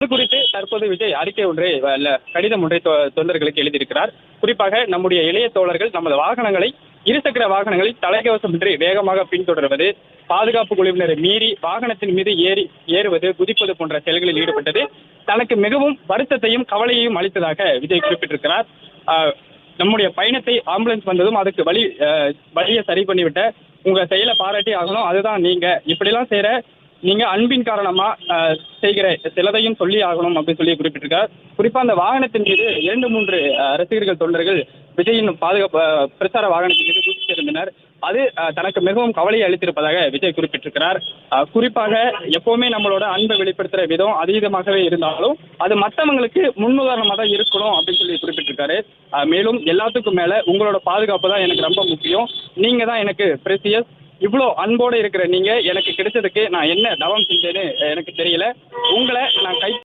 இது குறித்து தற்போது விஜய் அறிக்கை ஒன்றை அல்ல, கடிதம் ஒன்றை தொண்டர்களுக்கு எழுதியிருக்கிறார். குறிப்பாக நம்முடைய இளைய தோழர்கள் நமது வாகனங்களை இருசக்கர வாகனங்களை தலைக்கவசமின்றி வேகமாக பின்தொடர்வது பாதுகாப்பு குழுவினரை மீறி வாகனத்தின் மீது ஏறி ஏறுவது குதிப்பது போன்ற செயல்களில் ஈடுபட்டது. தனக்கு மிகவும் வருத்தத்தையும் கவலையையும் அளித்ததாக விஜய் குறிப்பிட்டிருக்கிறார். ஆஹ், நம்முடைய பயணத்தை ஆம்புலன்ஸ் வந்ததும் அதுக்கு வழி வழியை சரி பண்ணிவிட்ட உங்க செயலை பாராட்டி ஆகணும் அதுதான் நீங்க. இப்படிலாம் செய்யற நீங்க அன்பின் காரணமா செய்கிற சிலதையும் சொல்லி ஆகணும் அப்படின்னு சொல்லி குறிப்பிட்டிருக்கார். குறிப்பா அந்த வாகனத்தின் மீது இரண்டு மூன்று ரசிகர்கள் தொண்டர்கள் விஜயின் பாதுகாப்பு பிரச்சார வாகனத்தின் மீது குதித்திருந்தனர் அது தனக்கு மிகவும் கவலையை அளித்திருப்பதாக விஜய் குறிப்பிட்டிருக்கிறார். குறிப்பாக எப்பவுமே நம்மளோட அன்பை வெளிப்படுத்துற விதம் அதீதமாகவே இருந்தாலும் அது மற்றவங்களுக்கு முன்னுதாரணமாக தான் இருக்கணும் அப்படின்னு சொல்லி குறிப்பிட்டிருக்காரு. மேலும் எல்லாத்துக்கும் மேல உங்களோட பாதுகாப்பு தான் எனக்கு ரொம்ப முக்கியம். நீங்க தான் எனக்கு பிரசியஸ் இவ்வளோ அன்போடு இருக்கிற நீங்க எனக்கு கிடைச்சதுக்கு நான் என்ன தவம் செஞ்சேன்னு எனக்கு தெரியல. உங்களை நான் கை